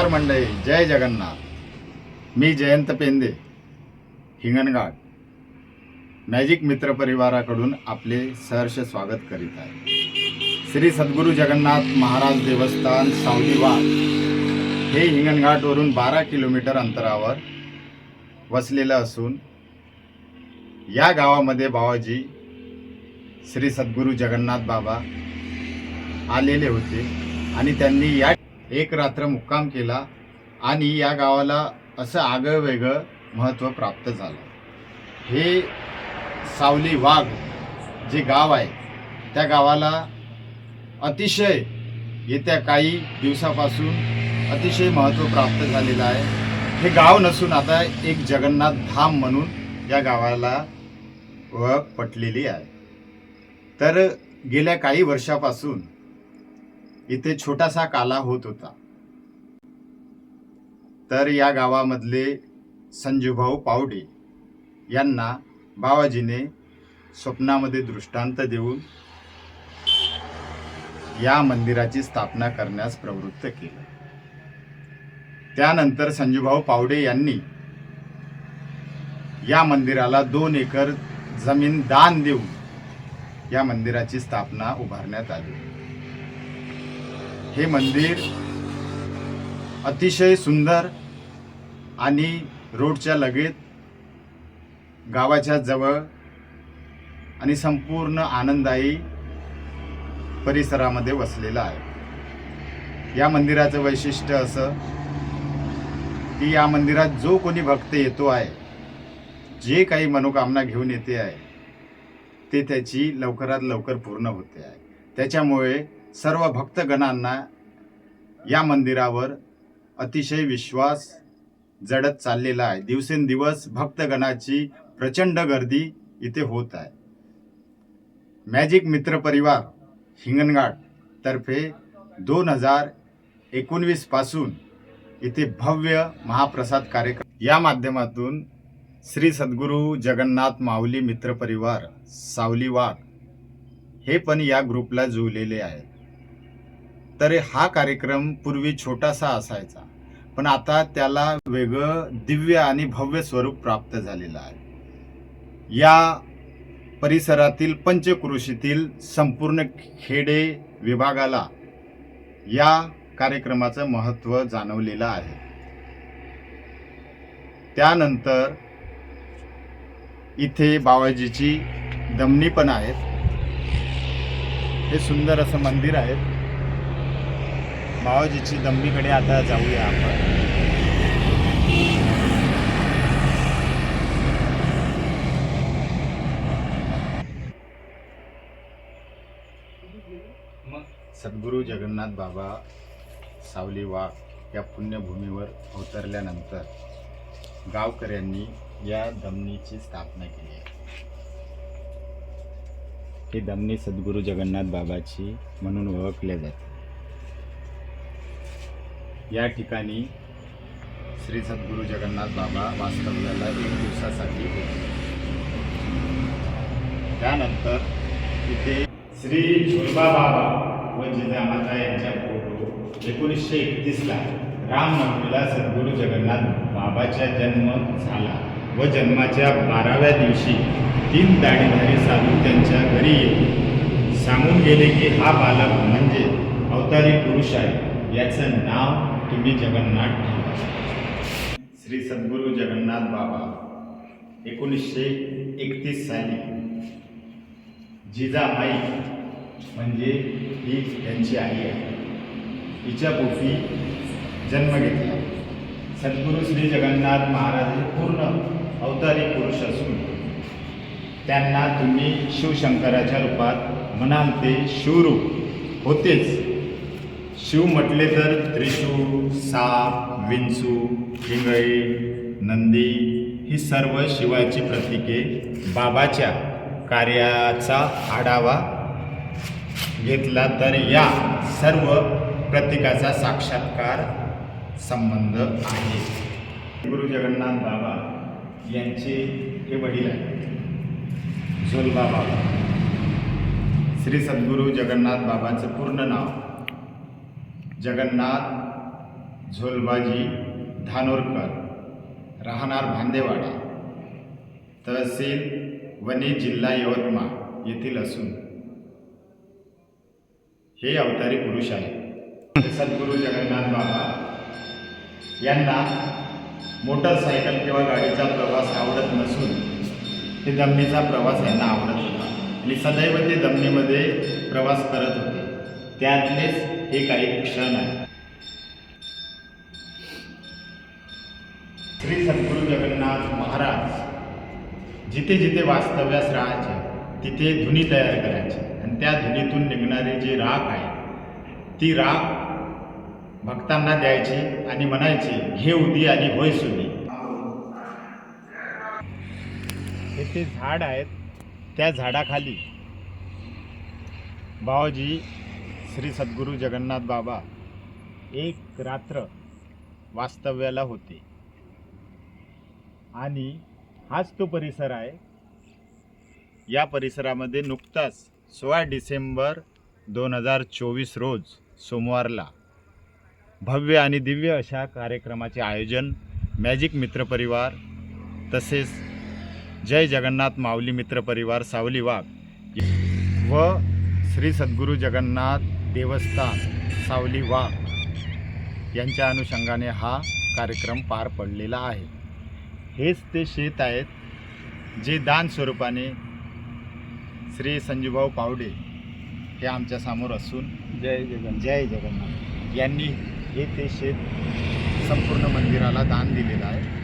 नमस्कार मंडळी जय जगन्नाथ. मी जयंत पेंदे हिंगणघाट. मॅजिक मित्र परिवाराकडून आपले सहर्ष स्वागत करीत आहे. श्री सद्गुरू जगन्नाथ महाराज देवस्थान सावलीवाड हे हिंगणघाटवरून बारा किलोमीटर अंतरावर वसलेलं असून या गावामध्ये बाबाजी श्री सद्गुरू जगन्नाथ बाबा आलेले होते आणि त्यांनी या एक रात्र मुक्काम केला आणि या गावाला असं आगळं वेगळं महत्त्व प्राप्त झालं. हे सावली वाघ जे गाव आहे त्या गावाला अतिशय येत्या काही दिवसापासून अतिशय महत्त्व प्राप्त झालेलं आहे. हे गाव नसून आता एक जगन्नाथ धाम म्हणून या गावाला ओळख पटलेली आहे. तर गेल्या काही वर्षापासून इथे छोटासा काला होत होता. तर या गावामधले संजूभाऊ पावडे यांना बाबाजीने स्वप्नामध्ये दृष्टांत देऊन या मंदिराची स्थापना करण्यास प्रवृत्त केलं. त्यानंतर संजूभाऊ पावडे यांनी या मंदिराला दोन एकर जमीन दान देऊन या मंदिराची स्थापना उभारण्यात आली. हे मंदिर अतिशय सुंदर आणि रोडच्या लगेच गावाच्या जवळ आणि संपूर्ण आनंददायी परिसरामध्ये वसलेलं आहे. या मंदिराचं वैशिष्ट्य असं की या मंदिरात जो कोणी भक्त येतो आहे जे काही मनोकामना घेऊन येते आहे ते त्याची लवकरात लवकर पूर्ण होते आहे. त्याच्यामुळे सर्व भक्तगणांना या मंदिरावर अतिशय विश्वास जडत चाललेला आहे. दिवसेंदिवस भक्तगणाची प्रचंड गर्दी इथे होत आहे. मॅजिक मित्र परिवार हिंगणघाट तर्फे दोन हजार एकोणवीसपासून इथे भव्य महाप्रसाद कार्यक्रम या माध्यमातून श्री सद्गुरू जगन्नाथ माऊली मित्र परिवार सावली वाघ हे पण या ग्रुपला जुळलेले आहेत. तर हा कार्यक्रम पूर्वी छोटासा असायचा. पण आता त्याला वेगळं दिव्य आणि भव्य स्वरूप प्राप्त झालेलं आहे. या परिसरातील पंचकृषीतील संपूर्ण खेडे विभागाला या कार्यक्रमाचं महत्त्व जाणवलेलं आहे. त्यानंतर इथे बावाजीची दमनी पण आहेत. हे सुंदर असं मंदिर आहे. बाबाजीची दमनीकडे आता जाऊया आपण. सद्गुरू जगन्नाथ बाबा सावली वाघ या पुण्यभूमीवर अवतरल्यानंतर गावकऱ्यांनी या दमनीची स्थापना केली आहे. ही दमनी सद्गुरू जगन्नाथ बाबाची म्हणून ओळखले जाते. या ठिकाणी श्री सद्गुरू जगन्नाथ बाबा वास्तव्याला एक दिवसासाठी होते. त्यानंतर इथे श्री झुलबा बाबा व जिजामाता यांच्या फोटो एकोणीसशे एकतीसला रामनवमीला सद्गुरू जगन्नाथ बाबाचा जन्म झाला व जन्माच्या बाराव्या दिवशी तीन दाढीधारी साधू त्यांच्या घरी येऊन सांगून गेले की हा बालक म्हणजे अवतारी पुरुष आहे. याचं नाव तुम्ही जगन्नाथ श्री सद्गुरू जगन्नाथ बाबा एकोणीसशे एकतीस साली. जिजामाई म्हणजे ही त्यांची आई आहे. हिच्या पोटी जन्म घेतला. सद्गुरू श्री जगन्नाथ महाराज हे पूर्ण अवतारी पुरुष असून त्यांना तुम्ही शिवशंकराच्या रूपात म्हणाल ते शिवरूप होतेच. शिव म्हटले तर त्रिशूळ साप विंचू हिंगळी नंदी ही सर्व शिवाची प्रतीके बाबाच्या कार्याचा आढावा घेतला तर या सर्व प्रतीकाचा साक्षात्कार संबंध आहे. गुरु जगन्नाथ बाबा यांचे हे वडील आहेत. झोलबा बाबा. श्री सद्गुरू जगन्नाथ बाबाचं पूर्ण नाव जगन्नाथ झोलबाजी धानोरकर राहणार भांदेवाडा तहसील वणी जिल्हा यवतमाळ येथील असून हे अवतारी पुरुष आहेत. सद्गुरू जगन्नाथ बाबा यांना मोटरसायकल किंवा गाडीचा प्रवास आवडत नसून ते दमणीचा प्रवास यांना आवडत होता. आणि सदैव ते दमणीमध्ये प्रवास करत होते. त्यातलेच हे काही क्षण आहे. श्री सद्गुरू जगन्नाथ महाराज जिथे जिथे वास्तव्यास राहायचे तिथे धुनी तयार करायचे. आणि त्या धुनीतून निघणारी जी राख आहे ती राख भक्तांना द्यायची आणि म्हणायची घे उदी आणि होय सुदी. हे ते झाड आहेत त्या झाडाखाली बाबाजी श्री सद्गुरू जगन्नाथ बाबा एक रात्र वास्तव्याला होते. आणि हाच तो परिसर आहे. या परिसरामध्ये नुकताच सोळा डिसेंबर दोन हजार चोवीस रोज सोमवारला भव्य आणि दिव्य अशा कार्यक्रमाचे आयोजन मॅजिक मित्रपरिवार तसेच जय जगन्नाथ माऊली मित्रपरिवार सावली वाघ व श्री सद्गुरू जगन्नाथ देवस्थान सावली वाघ यांच्या अनुषंगाने हा कार्यक्रम पार पडलेला आहे. हेच ते शेत आहेत जे दान स्वरूपाने श्री संजूभाऊ पावडे हे आमच्यासमोर असून जय जगन जय जगन्नाथ. यांनी हे ते शेत संपूर्ण मंदिराला दान दिलेलं आहे.